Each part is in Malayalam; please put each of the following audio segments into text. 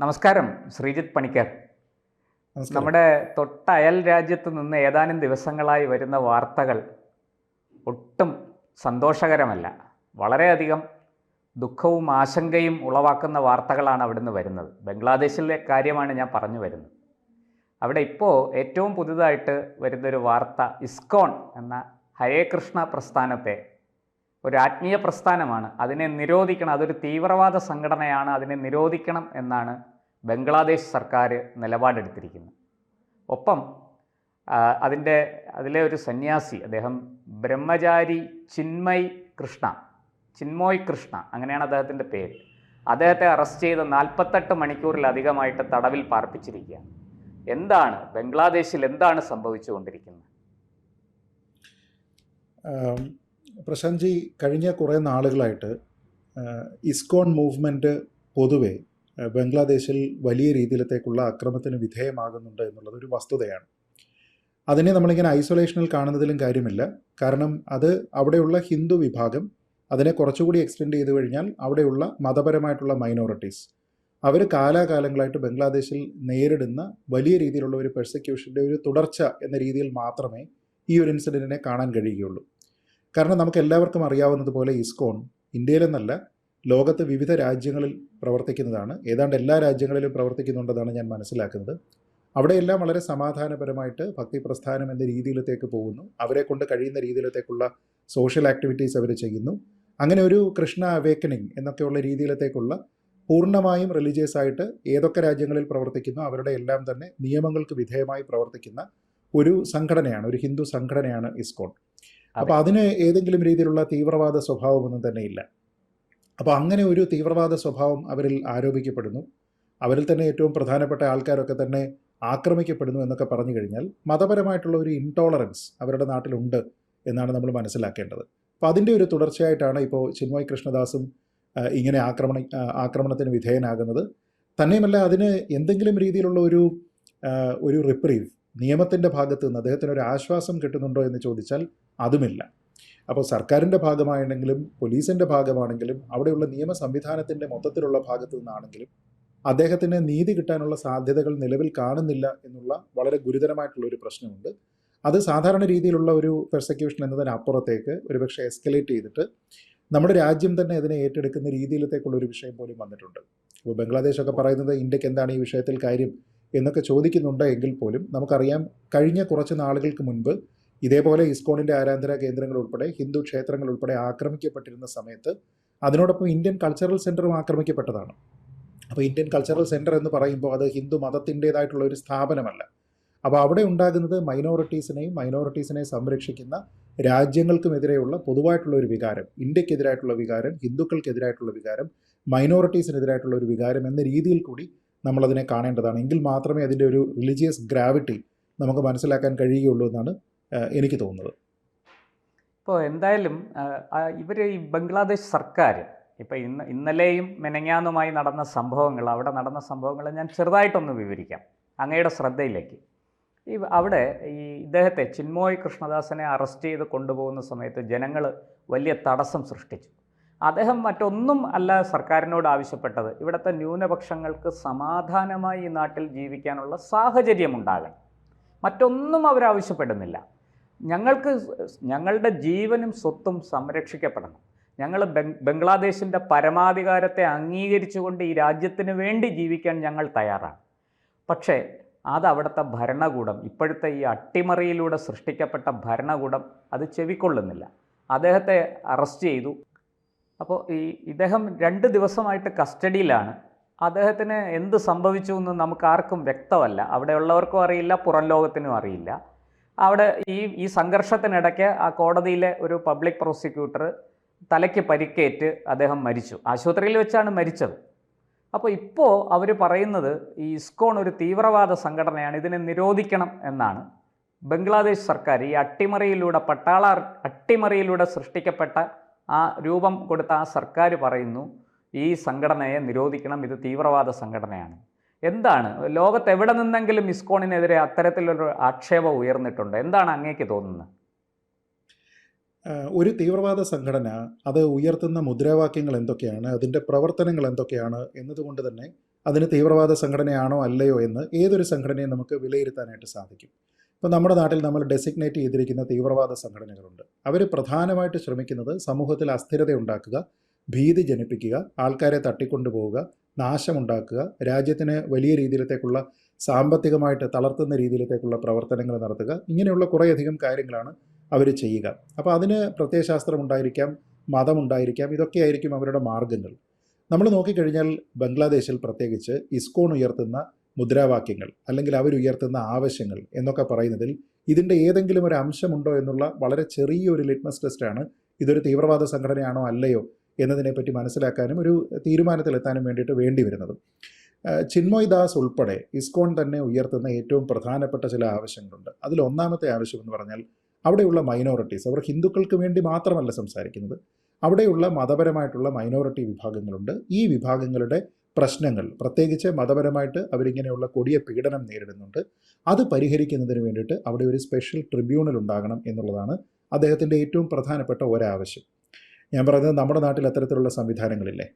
നമസ്കാരം ശ്രീജിത്ത് പണിക്കർ. നമ്മുടെ തൊട്ട അയൽ രാജ്യത്ത് നിന്ന് ഏതാനും ദിവസങ്ങളായി വരുന്ന വാർത്തകൾ ഒട്ടും സന്തോഷകരമല്ല. വളരെയധികം ദുഃഖവും ആശങ്കയും ഉളവാക്കുന്ന വാർത്തകളാണ് അവിടുന്ന് വരുന്നത്. ബംഗ്ലാദേശിലെ കാര്യമാണ് ഞാൻ പറഞ്ഞു വരുന്നത്. അവിടെ ഇപ്പോൾ ഏറ്റവും പുതുതായിട്ട് വരുന്നൊരു വാർത്ത ഇസ്കോൺ എന്ന ഹരേ കൃഷ്ണ പ്രസ്ഥാനത്തെ ഒരു ആത്മീയ പ്രസ്ഥാനമാണ്. അതിനെ നിരോധിക്കണം. അതൊരു തീവ്രവാദ സംഘടനയാണ്. അതിനെ നിരോധിക്കണം എന്നാണ് ബംഗ്ലാദേശ് സർക്കാർ നിലപാടെടുത്തിരിക്കുന്നത്. ഒപ്പം അതിന്റെ അതിലെ ഒരു സന്യാസി അദ്ദേഹം ബ്രഹ്മചാരി ചിന്മയ് കൃഷ്ണ ചിന്മോയ് കൃഷ്ണ അങ്ങനെയാണ് അദ്ദേഹത്തിന്റെ പേര്. അദ്ദേഹത്തെ അറസ്റ്റ് ചെയ്ത് നാൽപ്പത്തെട്ട് മണിക്കൂറിലധികമായിട്ട് തടവിൽ പാർപ്പിച്ചിരിക്കുക എന്താണ് ബംഗ്ലാദേശിൽ എന്താണ് സംഭവിച്ചുകൊണ്ടിരിക്കുന്നത്? ആം, പ്രശാന്ത് ജി കഴിഞ്ഞ കുറേ നാളുകളായിട്ട് ഇസ്കോൺ മൂവ്മെന്റ് പൊതുവെ ബംഗ്ലാദേശിൽ വലിയ രീതിയിലത്തേക്കുള്ള അക്രമത്തിന് വിധേയമാകുന്നുണ്ട് എന്നുള്ളത് ഒരു വസ്തുതയാണ്. അതിനെ നമ്മളിങ്ങനെ ഐസൊലേഷനിൽ കാണുന്നതിലും കാര്യമില്ല. കാരണം അത് അവിടെയുള്ള ഹിന്ദു വിഭാഗം അതിനെ കുറച്ചുകൂടി എക്സ്റ്റെൻഡ് ചെയ്തു കഴിഞ്ഞാൽ അവിടെയുള്ള മതപരമായിട്ടുള്ള മൈനോറിറ്റീസ് അവർ കാലാകാലങ്ങളായിട്ട് ബംഗ്ലാദേശിൽ നേരിടുന്ന വലിയ രീതിയിലുള്ള ഒരു പെർസിക്യൂഷന്റെ ഒരു തുടർച്ച എന്ന രീതിയിൽ മാത്രമേ ഈ ഒരു ഇൻസിഡന്റിനെ കാണാൻ കഴിയുകയുള്ളൂ. കാരണം നമുക്ക് എല്ലാവർക്കും അറിയാവുന്നതുപോലെ ഇസ്കോൺ ഇന്ത്യയിലെന്നല്ല ലോകത്ത് വിവിധ രാജ്യങ്ങളിൽ പ്രവർത്തിക്കുന്നതാണ്. ഏതാണ്ട് എല്ലാ രാജ്യങ്ങളിലും പ്രവർത്തിക്കുന്നുണ്ടെന്നാണ് ഞാൻ മനസ്സിലാക്കുന്നത്. അവിടെയെല്ലാം വളരെ സമാധാനപരമായിട്ട് ഭക്തി പ്രസ്ഥാനം എന്ന രീതിയിലത്തേക്ക് പോകുന്നു. അവരെ കൊണ്ട് കഴിയുന്ന രീതിയിലത്തേക്കുള്ള സോഷ്യൽ ആക്ടിവിറ്റീസ് അവർ ചെയ്യുന്നു. അങ്ങനെ ഒരു കൃഷ്ണ അവേക്കനിങ് എന്നൊക്കെയുള്ള രീതിയിലത്തേക്കുള്ള പൂർണമായും റിലീജിയസ് ആയിട്ട് ഏതൊക്കെ രാജ്യങ്ങളിൽ പ്രവർത്തിക്കുന്നു അവരുടെ എല്ലാം തന്നെ നിയമങ്ങൾക്ക് വിധേയമായി പ്രവർത്തിക്കുന്ന ഒരു സംഘടനയാണ് ഒരു ഹിന്ദു സംഘടനയാണ് ഇസ്കോൺ അപ്പോൾ അതിന് ഏതെങ്കിലും രീതിയിലുള്ള തീവ്രവാദ സ്വഭാവമൊന്നും തന്നെ ഇല്ല അപ്പോൾ അങ്ങനെ ഒരു തീവ്രവാദ സ്വഭാവം അവരിൽ ആരോപിക്കപ്പെടുന്നു. അവരിൽ തന്നെ ഏറ്റവും പ്രധാനപ്പെട്ട ആൾക്കാരൊക്കെ തന്നെ ആക്രമിക്കപ്പെടുന്നു എന്നൊക്കെ പറഞ്ഞു കഴിഞ്ഞാൽ മതപരമായിട്ടുള്ള ഒരു ഇൻടോളറൻസ് അവരുടെ നാട്ടിലുണ്ട് എന്നാണ് നമ്മൾ മനസ്സിലാക്കേണ്ടത്. അപ്പോൾ അതിന്റെ ഒരു തുടർച്ചയായിട്ടാണ് ഇപ്പോൾ ചിന്മയ് കൃഷ്ണദാസും ഇങ്ങനെ ആക്രമണ ആക്രമണത്തിന് വിധേയനാകുന്നത്. തന്നെയുമല്ല അതിന് എന്തെങ്കിലും രീതിയിലുള്ള ഒരു ഒരു റിപ്രീവ് നിയമത്തിന്റെ ഭാഗത്ത് നിന്ന് അദ്ദേഹത്തിന് ഒരു ആശ്വാസം കിട്ടുന്നുണ്ടോ എന്ന് ചോദിച്ചാൽ അതുമില്ല. അപ്പോൾ സർക്കാരിന്റെ ഭാഗമാണെങ്കിലും പോലീസിന്റെ ഭാഗമാണെങ്കിലും അവിടെയുള്ള നിയമ സംവിധാനത്തിന്റെ മൊത്തത്തിലുള്ള ഭാഗത്തു നിന്നാണെങ്കിലും അദ്ദേഹത്തിന് നീതി കിട്ടാനുള്ള സാധ്യതകൾ നിലവിൽ കാണുന്നില്ല എന്നുള്ള വളരെ ഗുരുതരമായിട്ടുള്ള ഒരു പ്രശ്നമുണ്ട്. അത് സാധാരണ രീതിയിലുള്ള ഒരു പെർസെക്യൂഷൻ എന്നതിനപ്പുറത്തേക്ക് ഒരുപക്ഷെ എസ്കലേറ്റ് ചെയ്തിട്ട് നമ്മുടെ രാജ്യം തന്നെ അതിനെ ഏറ്റെടുക്കുന്ന രീതിയിലത്തേക്കുള്ള ഒരു വിഷയം പോലും വന്നിട്ടുണ്ട്. അപ്പോൾ ബംഗ്ലാദേശൊക്കെ പറയുന്നത് ഇന്ത്യയ്ക്ക് എന്താണ് ഈ വിഷയത്തിൽ കാര്യം? എന്നൊക്കെ ചോദിക്കുന്നുണ്ട് എങ്കിൽ പോലും നമുക്കറിയാം കഴിഞ്ഞ കുറച്ച് നാളുകൾക്ക് മുൻപ് ഇതേപോലെ ഇസ്കോണിന്റെ ആരാധന കേന്ദ്രങ്ങൾ ഉൾപ്പെടെ ഹിന്ദു ക്ഷേത്രങ്ങൾ ഉൾപ്പെടെ ആക്രമിക്കപ്പെട്ടിരുന്ന സമയത്ത് അതിനോടൊപ്പം ഇന്ത്യൻ കൾച്ചറൽ സെന്ററും ആക്രമിക്കപ്പെട്ടതാണ്. അപ്പോൾ ഇന്ത്യൻ കൾച്ചറൽ സെന്റർ എന്ന് പറയുമ്പോൾ അത് ഹിന്ദു മതത്തിന്റേതായിട്ടുള്ള ഒരു സ്ഥാപനമല്ല. അപ്പോൾ അവിടെ ഉണ്ടാകുന്നത് മൈനോറിറ്റീസിനെയും മൈനോറിറ്റീസിനെ സംരക്ഷിക്കുന്ന രാജ്യങ്ങൾക്കുമെതിരെയുള്ള പൊതുവായിട്ടുള്ള ഒരു വികാരം ഇന്ത്യക്കെതിരായിട്ടുള്ള വികാരം ഹിന്ദുക്കൾക്കെതിരായിട്ടുള്ള വികാരം മൈനോറിറ്റീസിനെതിരായിട്ടുള്ള ഒരു വികാരം എന്ന രീതിയിൽ കൂടി നമ്മളതിനെ കാണേണ്ടതാണ്. എങ്കിൽ മാത്രമേ അതിന്റെ ഒരു റിലീജിയസ് ഗ്രാവിറ്റി നമുക്ക് മനസ്സിലാക്കാൻ കഴിയുകയുള്ളൂ എന്നാണ് എനിക്ക് തോന്നുന്നത്. ഇപ്പോൾ എന്തായാലും ഇവർ ഈ ബംഗ്ലാദേശ് സർക്കാർ ഇപ്പോൾ ഇന്ന് ഇന്നലെയും മെനങ്ങാന്നുമായി നടന്ന സംഭവങ്ങൾ അവിടെ നടന്ന സംഭവങ്ങൾ ഞാൻ ചെറുതായിട്ടൊന്ന് വിവരിക്കാം. അങ്ങയുടെ ശ്രദ്ധയിലേക്ക്. ഈ അവിടെ ഈ ഇദ്ദേഹത്തെ ചിന്മോയ് കൃഷ്ണദാസനെ അറസ്റ്റ് ചെയ്ത് കൊണ്ടുപോകുന്ന സമയത്ത് ജനങ്ങൾ വലിയ തടസ്സം സൃഷ്ടിച്ചു. അദ്ദേഹം മറ്റൊന്നും അല്ല സർക്കാരിനോട് ആവശ്യപ്പെട്ടത്. ഇവിടുത്തെ ന്യൂനപക്ഷങ്ങൾക്ക് സമാധാനമായി ഈ നാട്ടിൽ ജീവിക്കാനുള്ള സാഹചര്യം ഉണ്ടാകണം മറ്റൊന്നും അവരാവശ്യപ്പെടുന്നില്ല ഞങ്ങൾക്ക് ഞങ്ങളുടെ ജീവനും സ്വത്തും സംരക്ഷിക്കപ്പെടണം. ഞങ്ങൾ ബംഗ്ലാദേശിന്റെ പരമാധികാരത്തെ അംഗീകരിച്ചുകൊണ്ട് ഈ രാജ്യത്തിന് വേണ്ടി ജീവിക്കാൻ ഞങ്ങൾ തയ്യാറാണ്. പക്ഷേ അത് അവിടുത്തെ ഭരണകൂടം ഇപ്പോഴത്തെ ഈ അട്ടിമറിയിലൂടെ സൃഷ്ടിക്കപ്പെട്ട ഭരണകൂടം അത് ചെവിക്കൊള്ളുന്നില്ല. അദ്ദേഹത്തെ അറസ്റ്റ് ചെയ്തു. അപ്പോൾ ഈ ഇദ്ദേഹം രണ്ട് ദിവസമായിട്ട് കസ്റ്റഡിയിലാണ്. അദ്ദേഹത്തിന് എന്ത് സംഭവിച്ചു എന്ന് നമുക്ക് ആർക്കും വ്യക്തമല്ല. അവിടെയുള്ളവർക്കും അറിയില്ല പുറം ലോകത്തിനും അറിയില്ല. അവിടെ ഈ ഈ സംഘർഷത്തിനിടയ്ക്ക് ആ കോടതിയിലെ ഒരു പബ്ലിക് പ്രോസിക്യൂട്ടർ തലയ്ക്ക് പരിക്കേറ്റ് അദ്ദേഹം മരിച്ചു. ആശുപത്രിയിൽ വെച്ചാണ് മരിച്ചത്. അപ്പോൾ ഇപ്പോൾ അവർ പറയുന്നത് ഈ ഇസ്കോൺ ഒരു തീവ്രവാദ സംഘടനയാണ് ഇതിനെ നിരോധിക്കണം എന്നാണ്. ബംഗ്ലാദേശ് സർക്കാർ ഈ അട്ടിമറിയിലൂടെ പട്ടാള അട്ടിമറിയിലൂടെ സൃഷ്ടിക്കപ്പെട്ട ആ രൂപം കൊടുത്ത ആ സർക്കാർ പറയുന്നു ഈ സംഘടനയെ നിരോധിക്കണം ഇത് തീവ്രവാദ സംഘടനയാണ്. എന്താണ്? ലോകത്ത് എവിടെ നിന്നെങ്കിലും ഇസ്കോണിനെതിരെ അത്തരത്തിലൊരു ആക്ഷേപം ഉയർന്നിട്ടുണ്ട്. എന്താണ് അങ്ങേക്ക് തോന്നുന്നത്? ഒരു തീവ്രവാദ സംഘടന അത് ഉയർത്തുന്ന മുദ്രാവാക്യങ്ങൾ എന്തൊക്കെയാണ് അതിന്റെ പ്രവർത്തനങ്ങൾ എന്തൊക്കെയാണ് എന്നതുകൊണ്ട് തന്നെ അതിന് തീവ്രവാദ സംഘടനയാണോ അല്ലയോ എന്ന് ഏതൊരു സംഘടനയും നമുക്ക് വിലയിരുത്താനായിട്ട് സാധിക്കും. ഇപ്പോൾ നമ്മുടെ നാട്ടിൽ നമ്മൾ ഡെസിഗ്നേറ്റ് ചെയ്തിരിക്കുന്ന തീവ്രവാദ സംഘടനകളുണ്ട്. അവർ പ്രധാനമായിട്ട് ശ്രമിക്കുന്നത് സമൂഹത്തിൽ അസ്ഥിരത ഉണ്ടാക്കുക ഭീതി ജനിപ്പിക്കുക ആൾക്കാരെ തട്ടിക്കൊണ്ടുപോവുക നാശമുണ്ടാക്കുക രാജ്യത്തിന് വലിയ രീതിയിലത്തേക്കുള്ള സാമ്പത്തികമായിട്ട് തളർത്തുന്ന രീതിയിലത്തേക്കുള്ള പ്രവർത്തനങ്ങൾ നടത്തുക ഇങ്ങനെയുള്ള കുറേയധികം കാര്യങ്ങളാണ് അവർ ചെയ്യുക. അപ്പോൾ അതിന് പ്രത്യയശാസ്ത്രം ഉണ്ടായിരിക്കാം മതമുണ്ടായിരിക്കാം ഇതൊക്കെയായിരിക്കും അവരുടെ മാർഗങ്ങൾ നമ്മൾ നോക്കിക്കഴിഞ്ഞാൽ ബംഗ്ലാദേശിൽ പ്രത്യേകിച്ച് ഇസ്കോൺ ഉയർത്തുന്ന മുദ്രാവാക്യങ്ങൾ അല്ലെങ്കിൽ അവരുയർത്തുന്ന ആവശ്യങ്ങൾ എന്നൊക്കെ പറയുന്നതിൽ ഇതിന്റെ ഏതെങ്കിലും ഒരു അംശമുണ്ടോ എന്നുള്ള വളരെ ചെറിയൊരു ലിറ്റ്മസ് ടെസ്റ്റാണ് ഇതൊരു തീവ്രവാദ സംഘടനയാണോ അല്ലയോ എന്നതിനെപ്പറ്റി മനസ്സിലാക്കാനും ഒരു തീരുമാനത്തിലെത്താനും വേണ്ടിയിട്ട് വേണ്ടി വരുന്നത്. ചിന്മോയ് ദാസ് ഉൾപ്പെടെ ഇസ്കോൺ തന്നെ ഉയർത്തുന്ന ഏറ്റവും പ്രധാനപ്പെട്ട ചില ആവശ്യങ്ങളുണ്ട്. അതിൽ ഒന്നാമത്തെ ആവശ്യം എന്ന് പറഞ്ഞാൽ അവിടെയുള്ള മൈനോറിറ്റീസ് അവർ ഹിന്ദുക്കൾക്ക് വേണ്ടി മാത്രമല്ല സംസാരിക്കുന്നത്. അവിടെയുള്ള മതപരമായിട്ടുള്ള മൈനോറിറ്റി വിഭാഗങ്ങളുണ്ട്. ഈ വിഭാഗങ്ങളുടെ പ്രശ്നങ്ങൾ. പ്രത്യേകിച്ച് മതപരമായിട്ട് അവരിങ്ങനെയുള്ള കൊടിയ പീഡനം നേരിടുന്നുണ്ട്. അത് പരിഹരിക്കുന്നതിന് വേണ്ടിയിട്ട് അവിടെ ഒരു സ്പെഷ്യൽ ട്രിബ്യൂണൽ ഉണ്ടാകണം എന്നുള്ളതാണ് അദ്ദേഹത്തിന്റെ ഏറ്റവും പ്രധാനപ്പെട്ട ഒരാവശ്യം. ഞാൻ പറയുന്നത് നമ്മുടെ നാട്ടിൽ അത്തരത്തിലുള്ള സംവിധാനങ്ങളില്ലേ?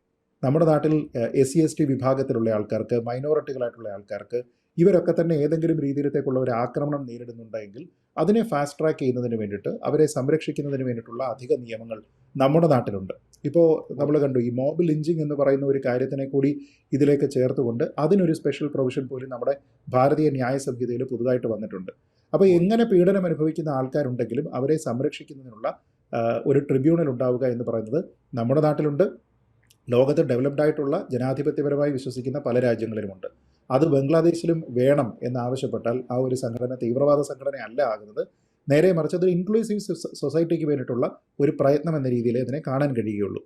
നമ്മുടെ നാട്ടിൽ എസ് സി എസ് ടി വിഭാഗത്തിലുള്ള ആൾക്കാർക്ക് മൈനോറിറ്റികളായിട്ടുള്ള ആൾക്കാർക്ക് ഇവരൊക്കെ തന്നെ ഏതെങ്കിലും രീതിയിലത്തേക്കുള്ള ഒരു ആക്രമണം നേരിടുന്നുണ്ടെങ്കിൽ അതിനെ ഫാസ്റ്റ് ട്രാക്ക് ചെയ്യുന്നതിന് വേണ്ടിയിട്ട് അവരെ സംരക്ഷിക്കുന്നതിന് വേണ്ടിയിട്ടുള്ള അധിക നിയമങ്ങൾ നമ്മുടെ നാട്ടിലുണ്ട്. ഇപ്പോൾ നമ്മൾ കണ്ടു ഈ മോബ് ലിഞ്ചിങ് എന്ന് പറയുന്ന ഒരു കാര്യത്തിനെ കൂടി ഇതിലേക്ക് ചേർത്തുകൊണ്ട് അതിനൊരു സ്പെഷ്യൽ പ്രൊവിഷൻ പോലും നമ്മുടെ ഭാരതീയ ന്യായ സംഹിതയിൽ പുതുതായിട്ട് വന്നിട്ടുണ്ട്. അപ്പോൾ എങ്ങനെ പീഡനം അനുഭവിക്കുന്ന ആൾക്കാരുണ്ടെങ്കിലും അവരെ സംരക്ഷിക്കുന്നതിനുള്ള ഒരു ട്രിബ്യൂണൽ ഉണ്ടാവുക എന്ന് പറയുന്നത് നമ്മുടെ നാട്ടിലുണ്ട്. ലോകത്ത് ഡെവലപ്ഡ് ആയിട്ടുള്ള ജനാധിപത്യപരമായി വിശ്വസിക്കുന്ന പല രാജ്യങ്ങളിലുമുണ്ട്. അത് ബംഗ്ലാദേശിലും വേണം എന്നാവശ്യപ്പെട്ടാൽ ആ ഒരു സംഘടന തീവ്രവാദ സംഘടന അല്ല ആകുന്നത്. നേരെ മറിച്ച് അതൊരു ഇൻക്ലൂസീവ് സൊസൈറ്റിക്ക് വേണ്ടിയിട്ടുള്ള ഒരു പ്രയത്നം എന്ന രീതിയിൽ ഇതിനെ കാണാൻ കഴിയുകയുള്ളൂ.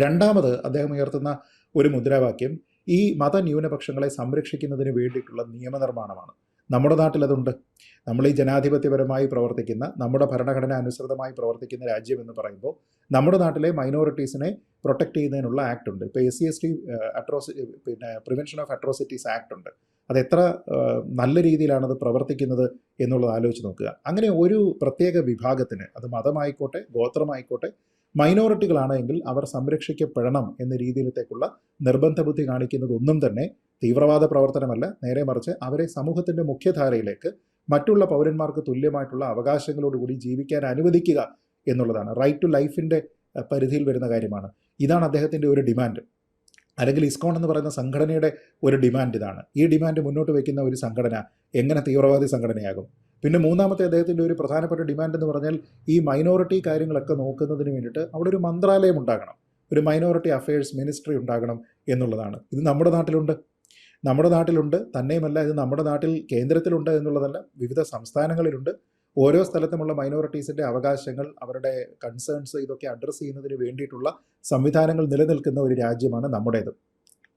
രണ്ടാമത് അദ്ദേഹം ഉയർത്തുന്ന ഒരു മുദ്രാവാക്യം ഈ മതന്യൂനപക്ഷങ്ങളെ സംരക്ഷിക്കുന്നതിന് വേണ്ടിയിട്ടുള്ള നിയമനിർമ്മാണമാണ്. നമ്മുടെ നാട്ടിലതുണ്ട് നമ്മൾ ഈ ജനാധിപത്യപരമായി പ്രവർത്തിക്കുന്ന നമ്മുടെ ഭരണഘടന അനുസൃതമായി പ്രവർത്തിക്കുന്ന രാജ്യം എന്ന് പറയുമ്പോൾ നമ്മുടെ നാട്ടിലെ മൈനോറിറ്റീസിനെ പ്രൊട്ടക്ട് ചെയ്യുന്നതിനുള്ള ആക്ട് ഉണ്ട്. ഇപ്പോൾ S C S T atrocity പിന്നെ പ്രിവെൻഷൻ ഓഫ് അട്രോസിറ്റീസ് ആക്ട് ഉണ്ട്. അത് എത്ര ആ, നല്ല രീതിയിലാണത് പ്രവർത്തിക്കുന്നത് എന്നുള്ളത് ആലോചിച്ച് നോക്കുക. അങ്ങനെ ഒരു പ്രത്യേക വിഭാഗത്തിന് അത് മതമായിക്കോട്ടെ ഗോത്രമായിക്കോട്ടെ മൈനോറിറ്റികളാണെങ്കിൽ അവർ സംരക്ഷിക്കപ്പെടണം എന്ന രീതിയിലത്തേക്കുള്ള നിർബന്ധബുദ്ധി കാണിക്കുന്നത് ഒന്നും തന്നെ തീവ്രവാദ പ്രവർത്തനമല്ല. നേരെ മറിച്ച് അവരെ സമൂഹത്തിന്റെ മുഖ്യധാരയിലേക്ക് മറ്റുള്ള പൗരന്മാർക്ക് തുല്യമായിട്ടുള്ള അവകാശങ്ങളോടുകൂടി ജീവിക്കാൻ അനുവദിക്കുക എന്നുള്ളതാണ്. റൈറ്റ് ടു ലൈഫിന്റെ പരിധിയിൽ വരുന്ന കാര്യമാണ്. ഇതാണ് അദ്ദേഹത്തിന്റെ ഒരു ഡിമാൻഡ് അല്ലെങ്കിൽ ഇസ്കോൺ എന്ന് പറയുന്ന സംഘടനയുടെ ഒരു ഡിമാൻഡ് ഇതാണ്. ഈ ഡിമാൻഡ് മുന്നോട്ട് വയ്ക്കുന്ന ഒരു സംഘടന എങ്ങനെ തീവ്രവാദി സംഘടനയാകും? പിന്നെ മൂന്നാമത്തെ അദ്ദേഹത്തിന്റെ ഒരു പ്രധാനപ്പെട്ട ഡിമാൻഡ് എന്ന് പറഞ്ഞാൽ ഈ മൈനോറിറ്റി കാര്യങ്ങളൊക്കെ നോക്കുന്നതിന് വേണ്ടിയിട്ട് അവിടെ ഒരു മന്ത്രാലയം ഉണ്ടാകണം. ഒരു മൈനോറിറ്റി അഫയേഴ്സ് മിനിസ്ട്രി ഉണ്ടാകണം എന്നുള്ളതാണ്. ഇത് നമ്മുടെ നാട്ടിലുണ്ട്. നമ്മുടെ നാട്ടിലുണ്ട്. തന്നെയുമല്ല ഇത് നമ്മുടെ നാട്ടിൽ കേന്ദ്രത്തിലുണ്ട് എന്നുള്ളതല്ല വിവിധ സംസ്ഥാനങ്ങളിലുണ്ട്. ഓരോ സ്ഥലത്തുമുള്ള മൈനോറിറ്റീസിന്റെ അവകാശങ്ങൾ അവരുടെ കൺസേൺസ് ഇതൊക്കെ അഡ്രസ്സ് ചെയ്യുന്നതിന് വേണ്ടിയിട്ടുള്ള സംവിധാനങ്ങൾ നിലനിൽക്കുന്ന ഒരു രാജ്യമാണ് നമ്മുടേത്.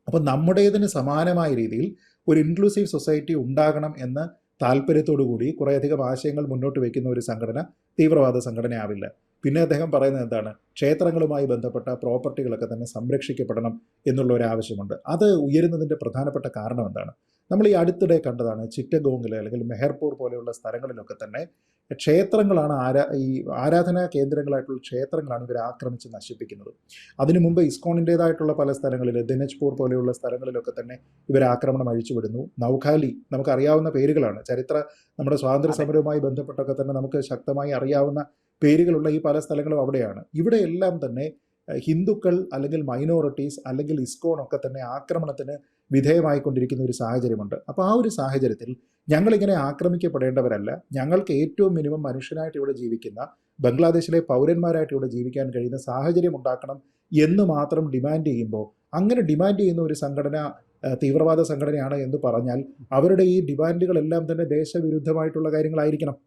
അപ്പോൾ നമ്മുടേതിന് സമാനമായ രീതിയിൽ ഒരു ഇൻക്ലൂസീവ് സൊസൈറ്റി ഉണ്ടാകണം എന്ന താല്പര്യത്തോടു കൂടി കുറേയധികം ആശയങ്ങൾ മുന്നോട്ട് വയ്ക്കുന്ന ഒരു സംഘടന തീവ്രവാദ സംഘടനയാവില്ല. പിന്നെ അദ്ദേഹം പറയുന്നത് എന്താണ്? ക്ഷേത്രങ്ങളുമായി ബന്ധപ്പെട്ട പ്രോപ്പർട്ടികളൊക്കെ തന്നെ സംരക്ഷിക്കപ്പെടണം എന്നുള്ള ഒരു ആവശ്യമുണ്ട്. അത് ഉയരുന്നതിന്റെ പ്രധാനപ്പെട്ട കാരണം എന്താണ്? നമ്മൾ ഈ അടുത്തിടെ കണ്ടതാണ് ചിറ്റഗോങ്ങിൽ അല്ലെങ്കിൽ മെഹർപൂർ പോലെയുള്ള സ്ഥലങ്ങളിലൊക്കെ തന്നെ ക്ഷേത്രങ്ങളാണ് ആരാ ഈ ആരാധനാ കേന്ദ്രങ്ങളായിട്ടുള്ള ക്ഷേത്രങ്ങളാണ് ഇവർ ആക്രമിച്ച് നശിപ്പിക്കുന്നത്. അതിനു മുമ്പ് ഇസ്കോണിന്റേതായിട്ടുള്ള പല സ്ഥലങ്ങളിൽ ദിനജ്പൂർ പോലെയുള്ള സ്ഥലങ്ങളിലൊക്കെ തന്നെ ഇവർ ആക്രമണം അഴിച്ചുവിടുന്നു നൗഖാലി നമുക്കറിയാവുന്ന പേരുകളാണ്. ചരിത്ര നമ്മുടെ സ്വാതന്ത്ര്യ സമരവുമായി ബന്ധപ്പെട്ടൊക്കെ തന്നെ നമുക്ക് ശക്തമായി അറിയാവുന്ന പേരുകളുള്ള ഈ പല സ്ഥലങ്ങളും അവിടെയാണ്. ഇവിടെയെല്ലാം തന്നെ ഹിന്ദുക്കൾ അല്ലെങ്കിൽ മൈനോറിറ്റീസ് അല്ലെങ്കിൽ ഇസ്കോൺ ഒക്കെ തന്നെ ആക്രമണത്തിന് വിധേയമായിക്കൊണ്ടിരിക്കുന്ന ഒരു സാഹചര്യമുണ്ട്. അപ്പോൾ ആ ഒരു സാഹചര്യത്തിൽ ഞങ്ങളിങ്ങനെ ആക്രമിക്കപ്പെടേണ്ടവരല്ല. ഞങ്ങൾക്ക് ഏറ്റവും മിനിമം മനുഷ്യനായിട്ട് ഇവിടെ ജീവിക്കുന്ന ബംഗ്ലാദേശിലെ പൗരന്മാരായിട്ട് ഇവിടെ ജീവിക്കാൻ കഴിയുന്ന സാഹചര്യം ഉണ്ടാക്കണം എന്ന് മാത്രം ഡിമാൻഡ് ചെയ്യുമ്പോൾ അങ്ങനെ ഡിമാൻഡ് ചെയ്യുന്ന ഒരു സംഘടന തീവ്രവാദ സംഘടനയാണ് എന്ന് പറഞ്ഞാൽ അവരുടെ ഈ ഡിമാൻഡുകളെല്ലാം തന്നെ ദേശവിരുദ്ധമായിട്ടുള്ള കാര്യങ്ങളായിരിക്കണം.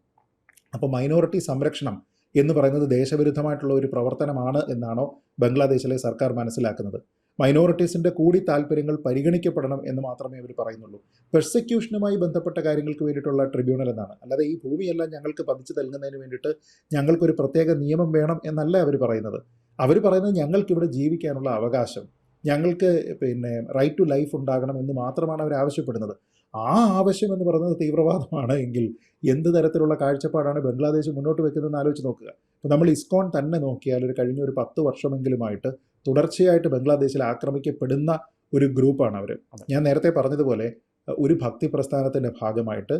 അപ്പോൾ മൈനോറിറ്റി സംരക്ഷണം എന്ന് പറയുന്നത് ദേശവിരുദ്ധമായിട്ടുള്ള ഒരു പ്രവർത്തനമാണ് എന്നാണോ ബംഗ്ലാദേശിലെ സർക്കാർ മനസ്സിലാക്കുന്നത്. മൈനോറിറ്റീസിന്റെ കൂടി താല്പര്യങ്ങൾ പരിഗണിക്കപ്പെടണം എന്ന് മാത്രമേ അവർ പറയുന്നുള്ളൂ. പെർസിക്യൂഷനുമായി ബന്ധപ്പെട്ട കാര്യങ്ങൾക്ക് വേണ്ടിയിട്ടുള്ള ട്രിബ്യൂണൽ എന്നാണ്. അല്ലാതെ ഈ ഭൂമിയെല്ലാം ഞങ്ങൾക്ക് പതിച്ചു നൽകുന്നതിന് വേണ്ടിയിട്ട് ഞങ്ങൾക്കൊരു പ്രത്യേക നിയമം വേണം എന്നല്ല അവർ പറയുന്നത്. അവർ പറയുന്നത് ഞങ്ങൾക്കിവിടെ ജീവിക്കാനുള്ള അവകാശം ഞങ്ങൾക്ക് പിന്നെ റൈറ്റ് ടു ലൈഫ് ഉണ്ടാകണം എന്ന് മാത്രമാണ് അവർ ആവശ്യപ്പെടുന്നത്. ആ ആവശ്യം എന്ന് പറയുന്നത് തീവ്രവാദമാണ് എങ്കിൽ എന്ത് തരത്തിലുള്ള കാഴ്ചപ്പാടാണ് ബംഗ്ലാദേശ് മുന്നോട്ട് വെക്കുന്നതെന്ന് ആലോചിച്ച് നോക്കുക. നമ്മൾ ഇസ്കോൺ തന്നെ നോക്കിയാൽ ഒരു കഴിഞ്ഞ ഒരു പത്ത് വർഷമെങ്കിലുമായിട്ട് തുടർച്ചയായിട്ട് ബംഗ്ലാദേശിൽ ആക്രമിക്കപ്പെടുന്ന ഒരു ഗ്രൂപ്പാണ് അവർ ഞാൻ നേരത്തെ പറഞ്ഞതുപോലെ ഒരു ഭക്തി പ്രസ്ഥാനത്തിന്റെ ഭാഗമായിട്ട്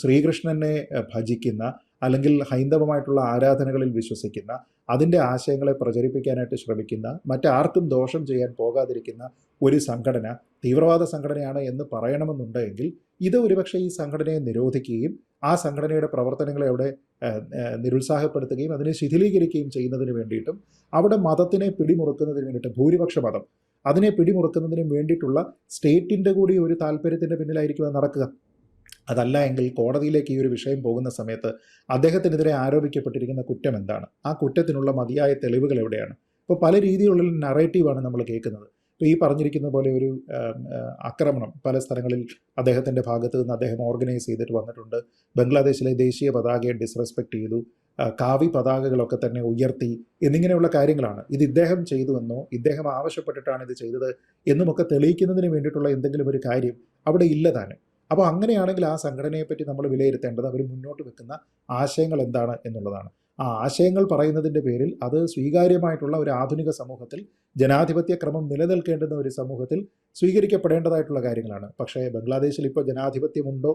ശ്രീകൃഷ്ണനെ ഭജിക്കുന്ന അല്ലെങ്കിൽ ഹൈന്ദവമായിട്ടുള്ള ആരാധനകളിൽ വിശ്വസിക്കുന്ന അതിന്റെ ആശയങ്ങളെ പ്രചരിപ്പിക്കാനായിട്ട് ശ്രമിക്കുന്ന മറ്റാർക്കും ദോഷം ചെയ്യാൻ പോകാതിരിക്കുന്ന ഒരു സംഘടന തീവ്രവാദ സംഘടനയാണ് എന്ന് പറയണമെന്നുണ്ടെങ്കിൽ ഇത് ഒരുപക്ഷെ ഈ സംഘടനയെ നിരോധിക്കുകയും ആ സംഘടനയുടെ പ്രവർത്തനങ്ങളെ അവിടെ നിരുത്സാഹപ്പെടുത്തുകയും അതിനെ ശിഥിലീകരിക്കുകയും ചെയ്യുന്നതിന് വേണ്ടിയിട്ടും അവിടെ മതത്തിനെ പിടിമുറുക്കുന്നതിന് വേണ്ടിയിട്ട് ഭൂരിപക്ഷ മതം അതിനെ പിടിമുറുക്കുന്നതിന് വേണ്ടിയിട്ടുള്ള സ്റ്റേറ്റിന്റെ കൂടി ഒരു താല്പര്യത്തിന്റെ പിന്നിലായിരിക്കും അത് നടക്കുക. അതല്ല എങ്കിൽ കോടതിയിലേക്ക് ഈ ഒരു വിഷയം പോകുന്ന സമയത്ത് അദ്ദേഹത്തിനെതിരെ ആരോപിക്കപ്പെട്ടിരിക്കുന്ന കുറ്റം എന്താണ്? ആ കുറ്റത്തിനുള്ള മതിയായ തെളിവുകൾ എവിടെയാണ്? ഇപ്പോൾ പല രീതിയിലുള്ള നറേറ്റീവാണ് നമ്മൾ കേൾക്കുന്നത്. ഇപ്പോൾ ഈ പറഞ്ഞിരിക്കുന്ന പോലെ ഒരു ആക്രമണം പല സ്ഥലങ്ങളിൽ അദ്ദേഹത്തിന്റെ ഭാഗത്ത് നിന്ന് അദ്ദേഹം ഓർഗനൈസ് ചെയ്തിട്ട് വന്നിട്ടുണ്ട്. ബംഗ്ലാദേശിലെ ദേശീയ പതാകയെ ഡിസ്റെസ്പെക്ട് ചെയ്തു. കാവി പതാകകളൊക്കെ തന്നെ ഉയർത്തി എന്നിങ്ങനെയുള്ള കാര്യങ്ങളാണ്. ഇത് ഇദ്ദേഹം ചെയ്തുവെന്നോ ഇദ്ദേഹം ആവശ്യപ്പെട്ടിട്ടാണ് ഇത് ചെയ്തത് എന്നുമൊക്കെ തെളിയിക്കുന്നതിന് വേണ്ടിയിട്ടുള്ള എന്തെങ്കിലും ഒരു കാര്യം അവിടെ ഇല്ല താനും. അപ്പോൾ അങ്ങനെയാണെങ്കിൽ ആ സംഘടനയെപ്പറ്റി നമ്മൾ വിലയിരുത്തേണ്ടത് അവർ മുന്നോട്ട് വെക്കുന്ന ആശയങ്ങൾ എന്താണ് എന്നുള്ളതാണ്. ആ ആശയങ്ങൾ പറയുന്നതിന്റെ പേരിൽ അത് സ്വീകാര്യമായിട്ടുള്ള ഒരു ആധുനിക സമൂഹത്തിൽ ജനാധിപത്യ ക്രമം നിലനിൽക്കേണ്ടുന്ന ഒരു സമൂഹത്തിൽ സ്വീകരിക്കപ്പെടേണ്ടതായിട്ടുള്ള കാര്യങ്ങളാണ്. പക്ഷേ ബംഗ്ലാദേശിൽ ഇപ്പോൾ ജനാധിപത്യമുണ്ടോ?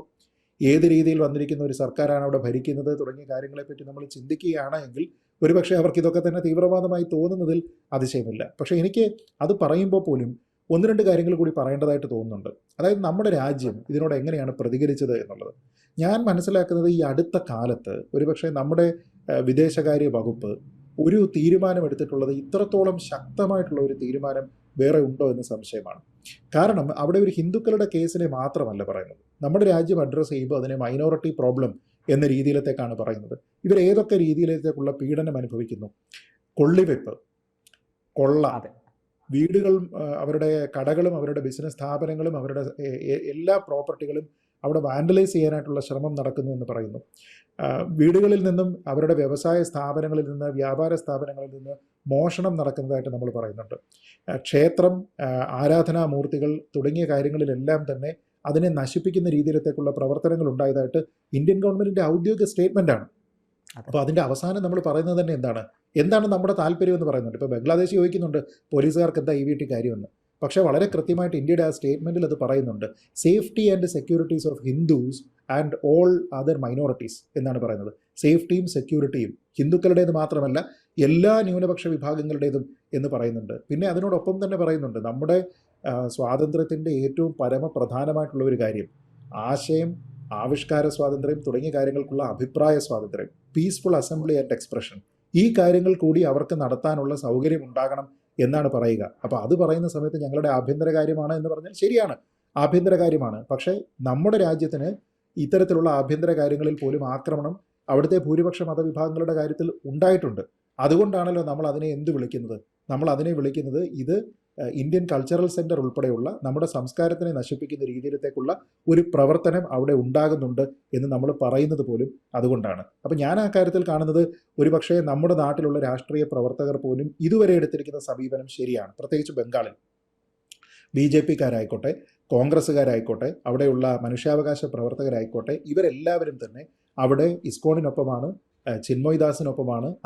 ഏത് രീതിയിൽ വന്നിരിക്കുന്ന ഒരു സർക്കാരാണ് അവിടെ ഭരിക്കുന്നത് തുടങ്ങിയ കാര്യങ്ങളെപ്പറ്റി നമ്മൾ ചിന്തിക്കുകയാണ് എങ്കിൽ ഒരുപക്ഷെ അവർക്ക് ഇതൊക്കെ തന്നെ തീവ്രവാദമായി തോന്നുന്നതിൽ അതിശയമില്ല. പക്ഷേ എനിക്ക് അത് പറയുമ്പോൾ പോലും ഒന്ന് രണ്ട് കാര്യങ്ങൾ കൂടി പറയേണ്ടതായിട്ട് തോന്നുന്നുണ്ട്. അതായത് നമ്മുടെ രാജ്യം ഇതിനോട് എങ്ങനെയാണ് പ്രതികരിച്ചത് എന്നുള്ളത്. ഞാൻ മനസ്സിലാക്കുന്നത് ഈ അടുത്ത കാലത്ത് ഒരുപക്ഷെ നമ്മുടെ വിദേശകാര്യ വകുപ്പ് ഒരു തീരുമാനമെടുത്തിട്ടുള്ളത് ഇത്രത്തോളം ശക്തമായിട്ടുള്ള ഒരു തീരുമാനം വേറെ ഉണ്ടോ എന്ന് സംശയമാണ്. കാരണം അവിടെ ഒരു ഹിന്ദുക്കളുടെ കേസിനെ മാത്രമല്ല പറയുന്നത്. നമ്മുടെ രാജ്യം അഡ്രസ്സ് ചെയ്യുമ്പോൾ അതിനെ മൈനോറിറ്റി പ്രോബ്ലം എന്ന രീതിയിലത്തേക്കാണ് പറയുന്നത്. ഇവർ ഏതൊക്കെ രീതിയിലേക്കുള്ള പീഡനം അനുഭവിക്കുന്നു? കൊള്ളിവെപ്പ് കൊള്ള. വീടുകളും അവരുടെ കടകളും അവരുടെ ബിസിനസ് സ്ഥാപനങ്ങളും അവരുടെ എല്ലാ പ്രോപ്പർട്ടികളും അവിടെ വാൻഡലൈസ് ചെയ്യാനായിട്ടുള്ള ശ്രമം നടക്കുന്നു എന്ന് പറയുന്നു. വീടുകളിൽ നിന്നും അവരുടെ വ്യവസായ സ്ഥാപനങ്ങളിൽ നിന്ന് വ്യാപാര സ്ഥാപനങ്ങളിൽ നിന്ന് മോഷണം നടക്കുന്നതായിട്ട് നമ്മൾ പറയുന്നുണ്ട്. ക്ഷേത്രം ആരാധനാമൂർത്തികൾ തുടങ്ങിയ കാര്യങ്ങളിലെല്ലാം തന്നെ അതിനെ നശിപ്പിക്കുന്ന രീതിയിലത്തേക്കുള്ള പ്രവർത്തനങ്ങൾ ഉണ്ടായതായിട്ട് ഇന്ത്യൻ ഗവൺമെന്റിന്റെ ഔദ്യോഗിക സ്റ്റേറ്റ്മെന്റ് ആണ് അപ്പോൾ അതിന്റെ അവസാനം നമ്മൾ പറയുന്നത് തന്നെ എന്താണ്? എന്താണ് നമ്മുടെ താല്പര്യം എന്ന് പറയുന്നുണ്ട്. ഇപ്പോൾ ബംഗ്ലാദേശ് ചോദിക്കുന്നുണ്ട് പോലീസുകാർക്ക് എന്താ ഈ വീട്ടിൽ കാര്യമെന്ന്? പക്ഷേ വളരെ കൃത്യമായിട്ട് ഇന്ത്യയുടെ ആ സ്റ്റേറ്റ്മെന്റിൽ അത് പറയുന്നുണ്ട്. Safety and securities of Hindus and all other minorities എന്നാണ് പറയുന്നത്. സേഫ്റ്റിയും സെക്യൂരിറ്റിയും ഹിന്ദുക്കളുടേത് മാത്രമല്ല എല്ലാ ന്യൂനപക്ഷ വിഭാഗങ്ങളുടേതും എന്ന് പറയുന്നുണ്ട്. പിന്നെ അതിനോടൊപ്പം തന്നെ പറയുന്നുണ്ട് നമ്മുടെ സ്വാതന്ത്ര്യത്തിന്റെ ഏറ്റവും പരമപ്രധാനമായിട്ടുള്ള ഒരു കാര്യം ആശയം ആവിഷ്കാര സ്വാതന്ത്ര്യം തുടങ്ങിയ കാര്യങ്ങൾക്കുള്ള അഭിപ്രായ സ്വാതന്ത്ര്യം പീസ്ഫുൾ അസംബ്ലി ആൻഡ് എക്സ്പ്രഷൻ ഈ കാര്യങ്ങൾ കൂടി അവർക്ക് നടത്താനുള്ള സൗകര്യം ഉണ്ടാകണം എന്നാണ് പറയുക. അപ്പോൾ അത് പറയുന്ന സമയത്ത് ഞങ്ങളുടെ ആഭ്യന്തര കാര്യമാണ് എന്ന് പറഞ്ഞാൽ ശരിയാണ്. ആഭ്യന്തര കാര്യമാണ്. പക്ഷേ നമ്മുടെ രാജ്യത്തിന് ഇത്തരത്തിലുള്ള ആഭ്യന്തര കാര്യങ്ങളിൽ പോലും ആക്രമണം അവിടുത്തെ ഭൂരിപക്ഷ മതവിഭാഗങ്ങളുടെ കാര്യത്തിൽ ഉണ്ടായിട്ടുണ്ട്. അതുകൊണ്ടാണല്ലോ നമ്മൾ അതിനെ എന്ത് വിളിക്കുന്നത്? നമ്മൾ അതിനെ വിളിക്കുന്നത് ഇത് ഇന്ത്യൻ കൾച്ചറൽ സെന്റർ ഉൾപ്പെടെയുള്ള നമ്മുടെ സംസ്കാരത്തിനെ നശിപ്പിക്കുന്ന രീതിയിലത്തേക്കുള്ള ഒരു പ്രവർത്തനം അവിടെ ഉണ്ടാകുന്നുണ്ട് എന്ന് നമ്മൾ പറയുന്നത് പോലും അതുകൊണ്ടാണ്. അപ്പം ഞാൻ ആ കാര്യത്തിൽ കാണുന്നത് ഒരുപക്ഷേ നമ്മുടെ നാട്ടിലുള്ള രാഷ്ട്രീയ പ്രവർത്തകർ പോലും ഇതുവരെ എടുത്തിരിക്കുന്ന സമീപനം ശരിയാണ്. പ്രത്യേകിച്ച് ബംഗാളിൽ. ബി ജെ പിക്കാരായിക്കോട്ടെ കോൺഗ്രസ്സുകാരായിക്കോട്ടെ അവിടെയുള്ള മനുഷ്യാവകാശ പ്രവർത്തകരായിക്കോട്ടെ ഇവരെല്ലാവരും തന്നെ അവിടെ ഇസ്കോണിനൊപ്പമാണ് ഏഹ്, ചിന്മയ്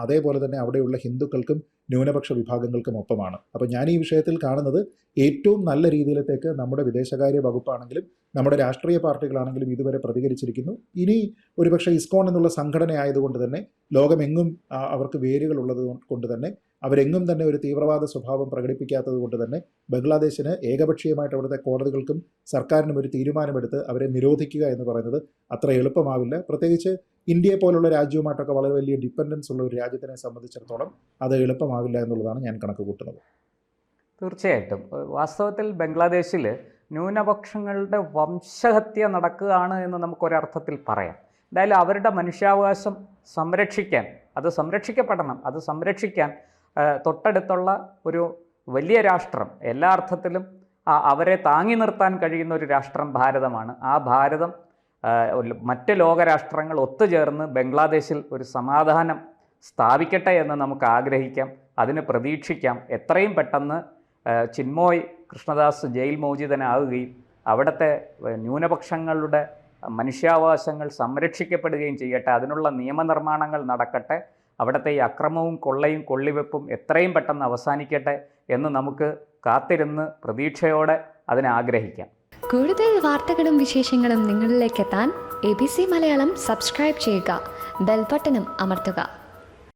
അതേപോലെ തന്നെ അവിടെയുള്ള ഹിന്ദുക്കൾക്കും ന്യൂനപക്ഷ വിഭാഗങ്ങൾക്കും ഒപ്പമാണ് അപ്പോൾ ഞാൻ ഈ വിഷയത്തിൽ കാണുന്നത് ഏറ്റവും നല്ല രീതിയിലത്തേക്ക് നമ്മുടെ വിദേശകാര്യ വകുപ്പാണെങ്കിലും നമ്മുടെ രാഷ്ട്രീയ പാർട്ടികളാണെങ്കിലും ഇതുവരെ പ്രതികരിച്ചിരിക്കുന്നു. ഇനി ഒരുപക്ഷെ ഇസ്കോൺ എന്നുള്ള സംഘടന ആയതുകൊണ്ട് തന്നെ ലോകമെങ്ങും അവർക്ക് വേരുകൾ ഉള്ളത് കൊണ്ട് തന്നെ അവരെങ്ങും തന്നെ ഒരു തീവ്രവാദ സ്വഭാവം പ്രകടിപ്പിക്കാത്തത് കൊണ്ട് തന്നെ ബംഗ്ലാദേശിന് ഏകപക്ഷീയമായിട്ട് അവിടുത്തെ കോടതികൾക്കും സർക്കാരിനും ഒരു തീരുമാനമെടുത്ത് അവരെ നിരോധിക്കുക എന്ന് പറയുന്നത് അത്ര എളുപ്പമാവില്ല. പ്രത്യേകിച്ച് ഇന്ത്യയെ പോലുള്ള രാജ്യവുമായിട്ടൊക്കെ വളരെ വലിയ ഡിപ്പെൻഡൻസ് ഉള്ള ഒരു രാജ്യത്തിനെ സംബന്ധിച്ചിടത്തോളം അത് എളുപ്പമാവില്ല എന്നുള്ളതാണ് ഞാൻ കണക്ക് കൂട്ടുന്നത് തീർച്ചയായിട്ടും വാസ്തവത്തിൽ ബംഗ്ലാദേശിൽ ന്യൂനപക്ഷങ്ങളുടെ വംശഹത്യ നടക്കുകയാണ് എന്ന് നമുക്കൊരർത്ഥത്തിൽ പറയാം. എന്തായാലും അവരുടെ മനുഷ്യാവകാശം സംരക്ഷിക്കാൻ അത് സംരക്ഷിക്കപ്പെടണം അത് സംരക്ഷിക്കാൻ തൊട്ടടുത്തുള്ള ഒരു വലിയ രാഷ്ട്രം എല്ലാ അർത്ഥത്തിലും അവരെ താങ്ങി നിർത്താൻ കഴിയുന്ന ഒരു രാഷ്ട്രം ഭാരതമാണ്. ആ ഭാരതം മറ്റ് ലോകരാഷ്ട്രങ്ങൾ ഒത്തുചേർന്ന് ബംഗ്ലാദേശിൽ ഒരു സമാധാനം സ്ഥാപിക്കട്ടെ എന്ന് നമുക്ക് ആഗ്രഹിക്കാം. അതിന് പ്രതീക്ഷിക്കാം. എത്രയും പെട്ടെന്ന് ചിന്മോയ് കൃഷ്ണദാസ് ജയിൽ മോചിതനാവുകയും അവിടുത്തെ ന്യൂനപക്ഷങ്ങളുടെ മനുഷ്യാവകാശങ്ങൾ സംരക്ഷിക്കപ്പെടുകയും ചെയ്യട്ടെ അതിനുള്ള നിയമനിർമ്മാണങ്ങൾ നടക്കട്ടെ അവിടുത്തെ ഈ അക്രമവും കൊള്ളയും കൊള്ളിവെപ്പും എത്രയും പെട്ടെന്ന് അവസാനിക്കട്ടെ എന്ന് നമുക്ക് കാത്തിരുന്ന് പ്രതീക്ഷയോടെ അതിനെ ആഗ്രഹിക്കാം. കൂടുതൽ വാർത്തകളും വിശേഷങ്ങളും നിങ്ങളിലേക്ക് എത്താൻ A B C Malayalam subscribe ചെയ്യുക. ബെൽബട്ടനും അമർത്തുക.